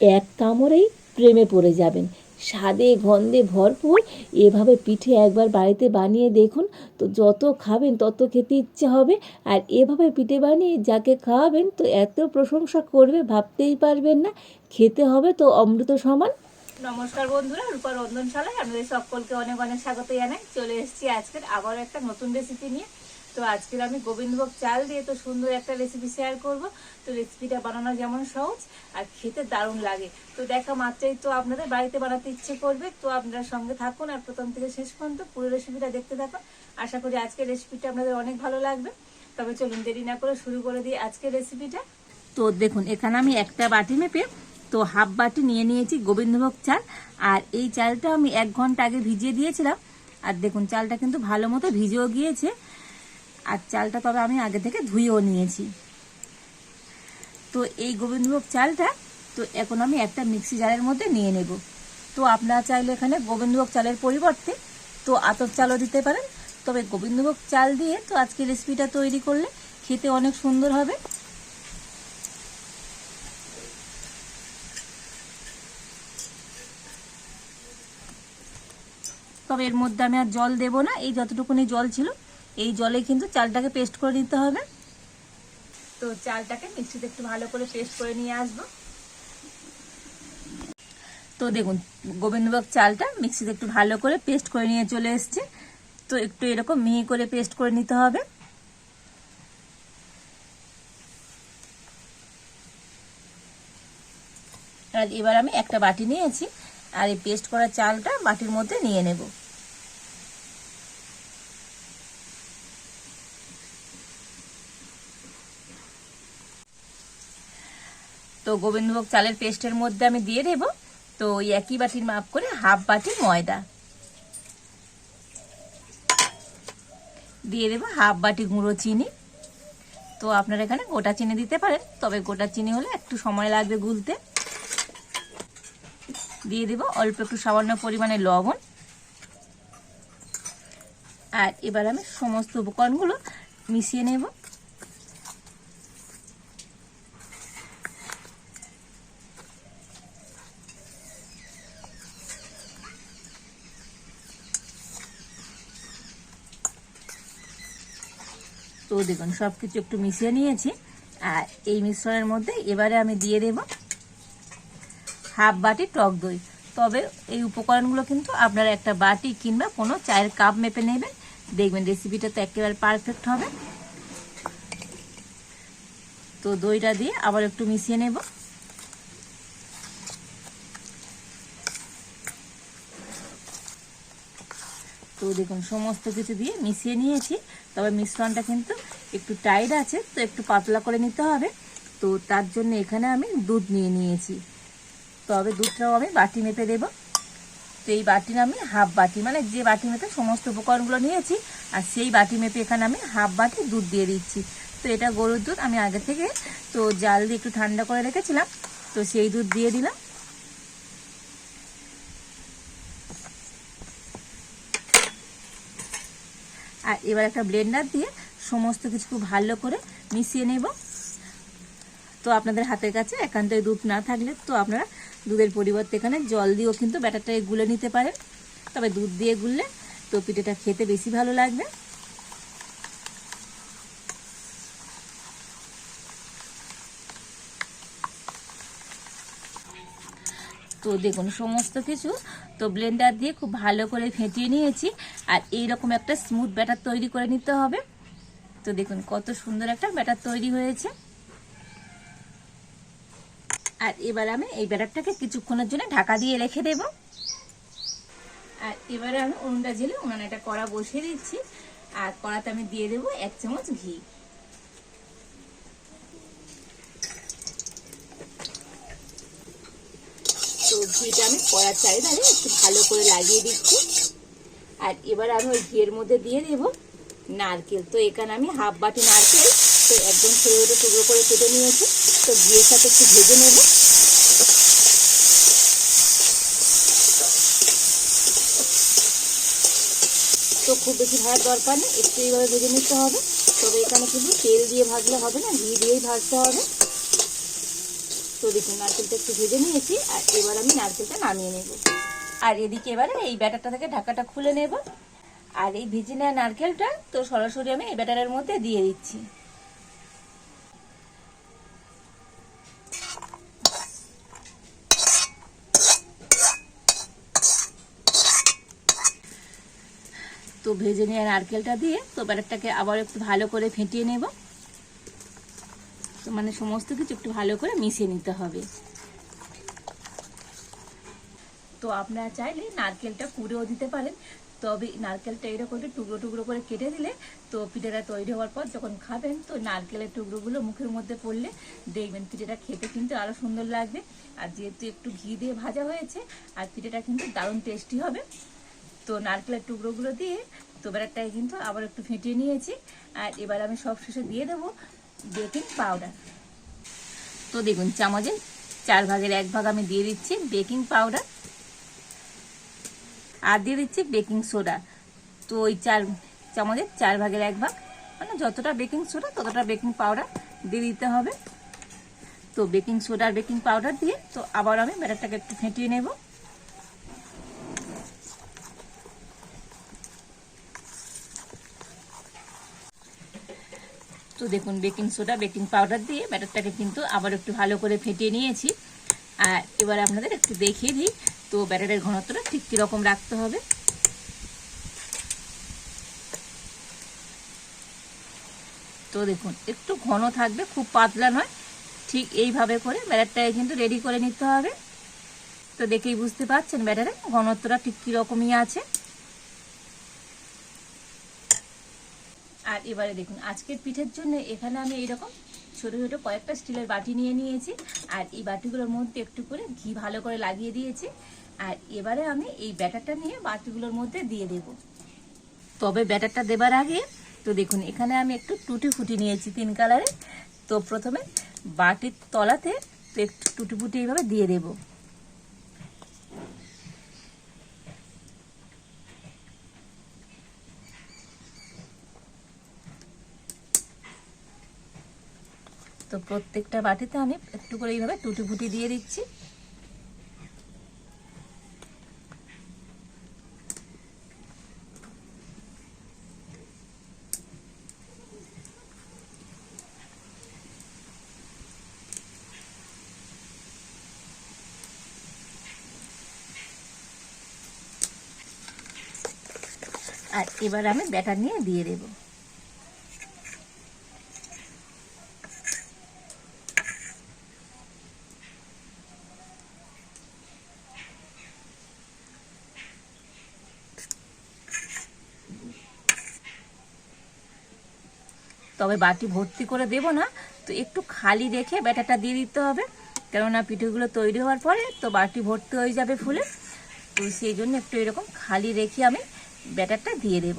এক কামড়েই প্রেমে পড়ে যাবেন। স্বাদে গন্ধে ভরপুর এভাবে পিঠে একবার বাড়িতে বানিয়ে দেখুন। তো যত খাবেন তত খেতে ইচ্ছে হবে। আর এভাবে পিঠে বানিয়ে যাকে খাওয়াবেন তো এত প্রশংসা করবে, ভাবতেই পারবেন না। খেতে হবে তো অমৃত সমান। নমস্কার বন্ধুরা, রূপা রন্ধনশালায়। আপনাদের সকলকে অনেক অনেক স্বাগত জানাই। চলে এসেছি আজকের আবার একটা নতুন রেসিপি নিয়ে। তো আজকের আমি গোবিন্দভোগ চাল দিয়ে তো সুন্দর একটা রেসিপি শেয়ার করব। তো রেসিপিটা বানানো যেমন সহজ আর খেতে দারুণ লাগে। তো দেখা মাত্রাই তো আপনাদের বাড়িতে বানাতে ইচ্ছে করবে। তো আপনারা সঙ্গে থাকুন আর প্রথম থেকে শেষ পর্যন্ত পুরো রেসিপিটা দেখতে থাকুন। আশা করি আজকের রেসিপিটা আপনাদের অনেক ভালো লাগবে। তবে চলুন দেরি না করে শুরু করে দিই আজকের রেসিপিটা তো দেখুন, এখানে আমি একটা বাটি মেপে তো হাফ বাটি নিয়ে নিয়েছি গোবিন্দভোগ চাল। আর এই চালটা আমি এক ঘণ্টা আগে ভিজিয়ে দিয়েছিলাম। আর দেখুন, চালটা কিন্তু ভালো মতো ভিজেও গিয়েছে। আর চালটা তবে আমি আগে থেকে ধুয়েও নিয়েছি। তো এই গোবিন্দভোগ চালটা, তো এখন আমি একটা মিক্সি জারের মধ্যে নিয়ে নেব। তো আপনারা চাইলে এখানে গোবিন্দভোগ চালের পরিবর্তে তো আতর চালও দিতে পারেন। তবে গোবিন্দভোগ চাল দিয়ে তো আজকে রেসিপিটা তৈরি করলে খেতে অনেক সুন্দর হবে। তবে এর মধ্যে আমি আর জল দেব না, এই যতটুকুনি জল ছিল এই জলে কিন্তু চালটাকে পেস্ট করে নিতে হবে। তো চালটাকে মিক্সিতে একটু ভালো করে পেস্ট করে নিয়ে আসব। তো দেখুন গোবিন্দভোগ চালটা মিক্সিতে একটু ভালো করে পেস্ট করে নিয়ে চলে এসছে। তো একটু এরকম মিহি করে পেস্ট করে নিতে হবে। আর এবার আমি একটা বাটি নিয়েছি আর এই পেস্ট করা চালটা বাটির মধ্যে নিয়ে নেব। তো গোবিন্দভোগ চালের পেস্টের মধ্যে আমি দিয়ে দেব। তো ওই একই বাটির মাপ করে হাফ বাটি ময়দা। দিয়ে দেবো হাফ বাটি গুঁড়ো চিনি। তো আপনারা এখানে গোটা চিনি দিতে পারেন, তবে গোটা চিনি হলে একটু সময় লাগবে গুলতে। দিয়ে দেব অল্প একটু সামান্য পরিমাণে লবণ। আর এবার আমি সমস্ত উপকরণগুলো মিশিয়ে নেব। তো দেখুন সব কিছু একটু মিশিয়ে নিয়েছি। আর এই মিশ্রণের মধ্যে এবারে আমি দিয়ে দেব হাফ বাটি টক দই। তবে এই উপকরণগুলো কিন্তু আপনারা একটা বাটি কিংবা কোনো চায়ের কাপ মেপে নেবেন। দেখবেন রেসিপিটা তো একেবারে পারফেক্ট হবে। তো দইটা দিয়ে আবার একটু মিশিয়ে নেব। তো দেখুন, সমস্ত কিছু দিয়ে মিশিয়ে নিয়েছি। তবে মিশ্রণটা কিন্তু একটু টাইট আছে, তো একটু পাতলা করে নিতে হবে। তো তার জন্য এখানে আমি দুধ নিয়ে নিয়েছি। তবে দুধটাও আমি বাটি মেপে দেবো। তো এই বাটির আমি হাফ বাটি মানে যে বাটি মেপে সমস্ত উপকরণগুলো নিয়েছি, আর সেই বাটি মেপে এখানে আমি হাফ বাটি দুধ দিয়ে দিচ্ছি। তো এটা গরুর দুধ, আমি আগে থেকে তো জাল দিয়ে একটু ঠান্ডা করে রেখেছিলাম। তো সেই দুধ দিয়ে দিলাম। আর এবার একটা ব্লেন্ডার দিয়ে সমস্ত কিছু খুব ভালো করে মিশিয়ে নেব। তো আপনাদের হাতের কাছে একান্তই দুধ না থাকলে তো আপনারা দুধের পরিবর্তে এখানে জল দিয়েও কিন্তু ব্যাটারটাকে গুলে নিতে পারেন। তবে দুধ দিয়ে গুললে তো পিঠেটা খেতে বেশি ভালো লাগবে। তো দেখুন, সমস্ত কিছু তো ব্লেন্ডার দিয়ে খুব ভালো করে ফেটিয়ে নিয়েছি। আর এই রকম একটা স্মুথ ব্যাটার তৈরি করে নিতে হবে। তো দেখুন, কত সুন্দর একটা ব্যাটার তৈরি হয়েছে। আর এবার আমি এই ব্যাটারটাকে কিছুক্ষণের জন্য ঢাকা দিয়ে রেখে দেব। আর এবারে আমি উনুনটা জেলে উনানে একটা কড়া বসিয়ে দিচ্ছি। আর কড়াতে আমি দিয়ে দেবো এক চামচ ঘি। ঘিটা আমি কড়ার চারিধারে একটু ভালো করে লাগিয়ে দিচ্ছি। আর এবার আমি ওই ঘিয়ের মধ্যে দিয়ে দেব নারকেল। তো এখানে আমি হাফ বাটি নারকেল তো একদম ছোটো টুকরো করে কেটে নিয়েছি। তো ঘিয়ের সাথে একটু ভেজে নেব। তো খুব বেশি ভাজার দরকার নেই, একটু এইভাবে ভেজে নিতে হবে। তবে এখানে কিন্তু তেল দিয়ে ভাজলে হবে না, ঘি দিয়েই ভাজতে হবে। দেখুন নারকেলটা একটু ভেজে নিয়েছি, আর এবার আমি নারকেলটা নামিয়ে নেব। আর এদিকে এবারে এই ব্যাটারটা থেকে ঢাকাটা খুলে নেব। আর এই ভেজে নেওয়া নারকেলটা তো সরাসরি আমি এই ব্যাটারের মধ্যে দিয়ে দিচ্ছি। তো ভেজে নেওয়া নারকেলটা দিয়ে তো ব্যাটারটাকে আবার একটু ভালো করে ফেটিয়ে নেব। মানে সমস্ত কিছু একটু ভালো করে মিশিয়ে নিতে হবে। তো আপনারা চাইলে নারকেলটা কুড়েও দিতে পারেন, তবে নারকেলটা এরকম করে টুকরো টুকরো করে কেটে দিলে তো পিঠেটা তৈরি হওয়ার পর যখন খাবেন তো নারকেলের টুকরোগুলো মুখের মধ্যে পড়লে দেখবেন পিঠেটা খেতে কিন্তু আরও সুন্দর লাগবে। আর যেহেতু একটু ঘি দিয়ে ভাজা হয়েছে, আর পিঠেটা কিন্তু দারুণ টেস্টি হবে। তো নারকেলের টুকরোগুলো দিয়ে তো ব্যাটারটাকে কিন্তু আবার একটু ফেটিয়ে নিয়েছি। আর এবার আমি সব শেষে দিয়ে দেবো বেকিং পাউডার তো দেখুন, চামচে চার ভাগের এক ভাগ আমি দিয়ে দিচ্ছি বেকিং পাউডার আর দিয়ে দিচ্ছি বেকিং সোডা তো ওই চার চামচের চার ভাগের এক ভাগ মানে যতটা বেকিং সোডা ততটা বেকিং পাউডার দিয়ে দিতে হবে। তো বেকিং সোডা আর বেকিং পাউডার দিয়ে তো আবার আমি ব্যাটারটাকে একটু ফেটিয়ে নেব। তো দেখুন বেকিং সোডা, বেকিং পাউডার দিয়ে ব্যাটারটাকে কিন্তু আবার একটু ভালো করে ফেটিয়ে নিয়েছি। আর এবার আপনাদের একটু দেখিয়ে দিই, তো ব্যাটারের ঘনত্বটা ঠিক কীরকম রাখতে হবে। তো দেখুন, একটু ঘন থাকবে, খুব পাতলা নয়, ঠিক এইভাবে করে ব্যাটারটাকে কিন্তু রেডি করে নিতে হবে। তো দেখেই বুঝতে পারছেন ব্যাটারের ঘনত্বটা ঠিক কীরকমই আছে। আর এবারে দেখুন, আজকের পিঠের জন্য এখানে আমি এইরকম ছোটো ছোটো কয়েকটা স্টিলের বাটি নিয়ে নিয়েছি। আর এই বাটিগুলোর মধ্যে একটু করে ঘি ভালো করে লাগিয়ে দিয়েছি। আর এবারে আমি এই ব্যাটারটা নিয়ে বাটিগুলোর মধ্যে দিয়ে দেব। তবে ব্যাটারটা দেবার আগে, তো দেখুন, এখানে আমি একটু টুটি ফুটি নিয়েছি তিন কালারে তো প্রথমে বাটির তলাতে একটু টুটি ফুটি এইভাবে দিয়ে দেবো। তো প্রত্যেকটা বাটিতে আমি একটু করে এইভাবে টুটি ফুটি দিয়ে দিচ্ছি। আর এবার আমি ব্যাটার নিয়ে দিয়ে দেবো। তবে বাটি ভর্তি করে দেব না। তো একটু খালি রেখে ব্যাটারটা দিয়ে দিতে হবে। কেননা পিঠেগুলো তৈরি হওয়ার পরে তো বাটি ভর্তি হয়ে যাবে ফুলে। তো সেই জন্য একটু এরকম খালি রেখে আমি ব্যাটারটা দিয়ে দেব।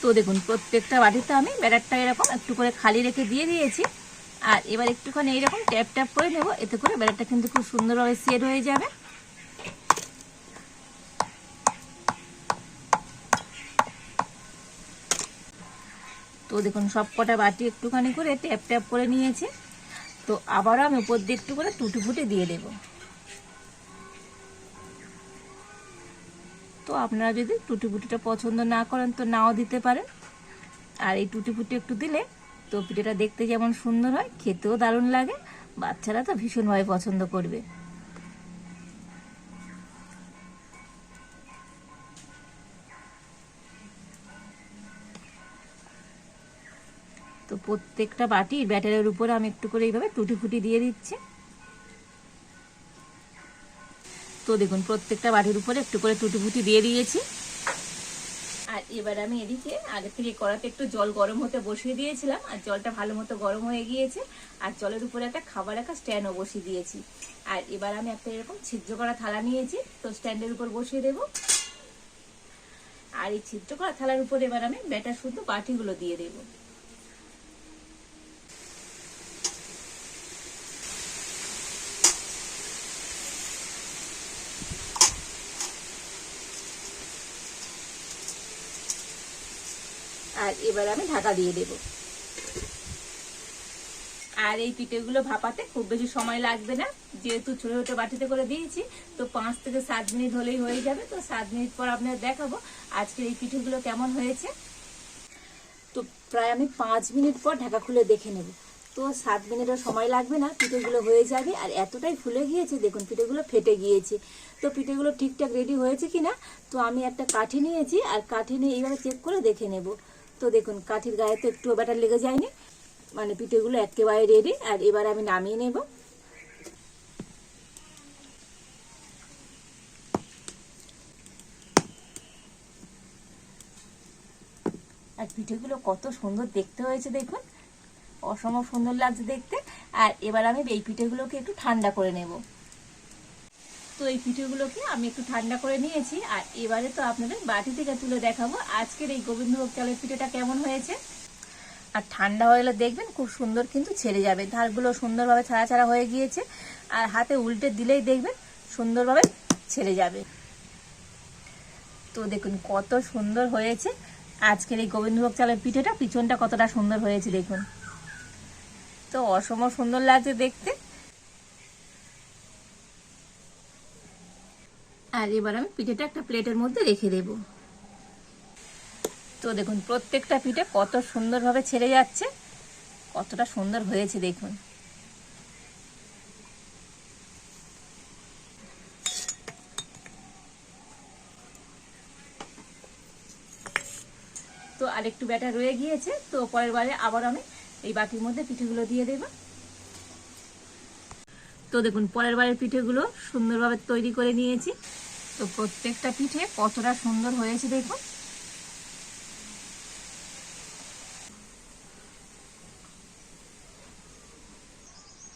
তো দেখুন, প্রত্যেকটা বাটিতে আমি ব্যাটারটা এরকম একটু করে খালি রেখে দিয়ে দিয়েছি। আর এবার একটুখানি এইরকম ট্যাপ ট্যাপ করে নেব। এতে করে ব্যাটারটা কিন্তু খুব সুন্দরভাবে সেট হয়ে যাবে। তো দেখুন সব কটা বাটি একটুখানি করে ট্যাপ ট্যাপ করে নিয়েছে। তো আবারও আমি উপর দিয়ে একটু করে টুটি ফুটে দিয়ে দেব। তো আপনারা যদি টুটি ফুটিটা পছন্দ না করেন তো নাও দিতে পারেন। আর এই টুটি ফুটি একটু দিলে তো পিঠেটা দেখতে যেমন সুন্দর হয়, খেতেও দারুণ লাগে। বাচ্চারা তো ভীষণভাবে পছন্দ করবে। তো প্রত্যেকটা বাটির ব্যাটারের উপরে আমি একটু করে এইভাবে টুটি ফুটি দিয়ে দিচ্ছি। তো দেখুন, প্রত্যেকটা বাটির উপরে একটু করে টুটি ফুটি দিয়ে দিয়েছি। আর এবার আমি এদিকে আগে থেকে কড়াতে একটু জল গরম হতে বসিয়ে দিয়েছিলাম, আর জলটা ভালো মতো গরম হয়ে গিয়েছে, আর জলের উপরে একটা খাবার একটা স্ট্যান্ডও বসিয়ে দিয়েছি। আর এবার আমি একটা এরকম ছিদ্র করা থালা নিয়েছি, তো স্ট্যান্ডের উপর বসিয়ে দেব। আর এই ছিদ্র করা থালার উপর এবার আমি ব্যাটার শুদ্ধ বাটিগুলো দিয়ে দেবো। আর এবার আমি ঢাকা দিয়ে দেব। আর এই পিঠেগুলো ভাপাতে খুব বেশি সময় লাগবে না। যেহেতু ছোট ছোট বাটিতে করে দিয়েছি, তো পাঁচ থেকে সাত মিনিট হলেই হয়ে যাবে। তো সাত মিনিট পর আপনার দেখাবো আজকে এই পিঠেগুলো কেমন হয়েছে। তো প্রায় আমি পাঁচ মিনিট পর ঢাকা খুলে দেখে নেব। তো সাত মিনিটও সময় লাগবে না, পিঠেগুলো হয়ে যাবে। আর এতটাই ফুলে গিয়েছে, দেখুন পিঠেগুলো ফেটে গিয়েছে। তো পিঠেগুলো ঠিকঠাক রেডি হয়েছে কি না তো আমি একটা কাঠি নিয়েছি। আর কাঠি নিয়ে এইভাবে চেক করে দেখে নেব। তো দেখুন, কাঠির গায়ে তো একটু ব্যাটার লেগে যায়নি। মানে পিঠেগুলো একেবারে রেডি আর এবার আমি নামিয়ে নেব। আর পিঠেগুলো কত সুন্দর দেখতে হয়েছে দেখুন। অসম্ভব সুন্দর লাগছে দেখতে। আর এবার আমি এই পিঠেগুলোকে একটু ঠান্ডা করে নেব। তো এই পিঠেগুলোকে আমি একটু ঠান্ডা করে নিয়েছি, আর এবারে তো আপনাদের বাটি থেকে তুলে দেখাবো আজকের এই গোবিন্দভোগ চালের পিঠেটা কেমন হয়েছে। আর ঠান্ডা হয়ে গেলে দেখবেন খুব সুন্দর কিন্তু ছেড়ে যাবে, ধারগুলো সুন্দরভাবে ছাড়া ছাড়া হয়ে গিয়েছে, আর হাতে উল্টে দিলেই দেখবেন সুন্দরভাবে ছেড়ে যাবে। তো দেখুন কত সুন্দর হয়েছে আজকের এই গোবিন্দভোগ চালের পিঠেটা, পিছনটা কতটা সুন্দর হয়েছে দেখুন। তো অসম সুন্দর লাগছে দেখতে। আর এবার আমি পিঠেটা একটা প্লেটের মধ্যে রেখে দেব। তো দেখুন, প্রত্যেকটা পিঠে কত সুন্দরভাবে ছেড়ে যাচ্ছে, কতটা সুন্দর হয়েছে দেখুন। তো আরেকটু ব্যাটার রয়ে গিয়েছে, তো পরের বারে আবার আমি এই বাটির মধ্যে পিঠেগুলো দিয়ে দেব। তো দেখুন, পরের বারের পিঠেগুলো সুন্দরভাবে তৈরি করে নিয়েছি। তো প্রত্যেকটা পিঠে কতটা সুন্দর হয়েছে দেখুন।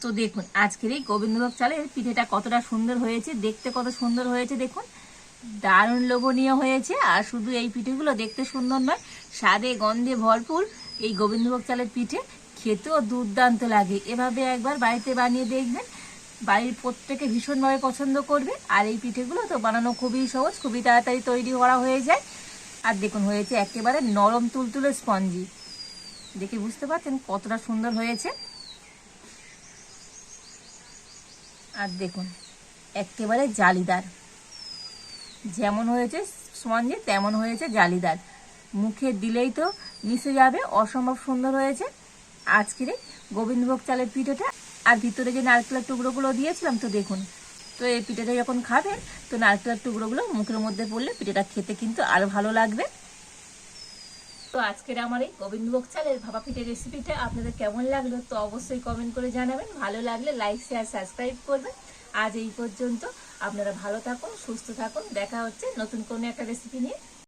তো দেখুন, আজকের এই গোবিন্দভোগ চালের পিঠেটা কতটা সুন্দর হয়েছে, দেখতে কত সুন্দর হয়েছে দেখুন। দারুণ লোভনীয় হয়েছে, আর শুধু এই পিঠেগুলো দেখতে সুন্দর নয়, স্বাদে গন্ধে ভরপুর এই গোবিন্দভোগ চালের পিঠে খেতেও দুর্দান্ত লাগে। এভাবে একবার বাড়িতে বানিয়ে দেখবেন বাড়ির প্রত্যেকে ভীষণভাবে পছন্দ করবে, আর এই পিঠেগুলো তো বানানো খুবই সহজ, খুবই তাড়াতাড়ি তৈরি করা হয়ে যায়। আর দেখুন, হয়েছে একেবারে নরম তুলতুলে স্পঞ্জি। দেখে বুঝতে পারছেন কতটা সুন্দর হয়েছে? আর দেখুন, একেবারে জালিদার। যেমন হয়েছে স্পঞ্জি, তেমন হয়েছে জালিদার। মুখে দিলেই তো মিশে যাবে, অসম্ভব সুন্দর হয়েছে। আজকের এই গোবিন্দভোগ চালের পিঠেটা আর ভিতরে যে নারকেলের টুকরোগুলো দিয়েছিলাম তো দেখুন, তো এই পিঠেটা যখন খাবেন, তো নারকেলের টুকরোগুলো মুখের মধ্যে পড়লে পিঠেটা খেতে কিন্তু আরও ভালো লাগবে। তো আজকের আমার এই গোবিন্দভোগ চালের ভাপা পিঠের রেসিপিটা আপনাদের কেমন লাগল তো অবশ্যই কমেন্ট করে জানাবেন। ভালো লাগলে লাইক শেয়ার সাবস্ক্রাইব করবেন। আজ এই পর্যন্ত আপনারা ভালো থাকুন, সুস্থ থাকুন। দেখা হচ্ছে নতুন কোনো একটা রেসিপি নিয়ে।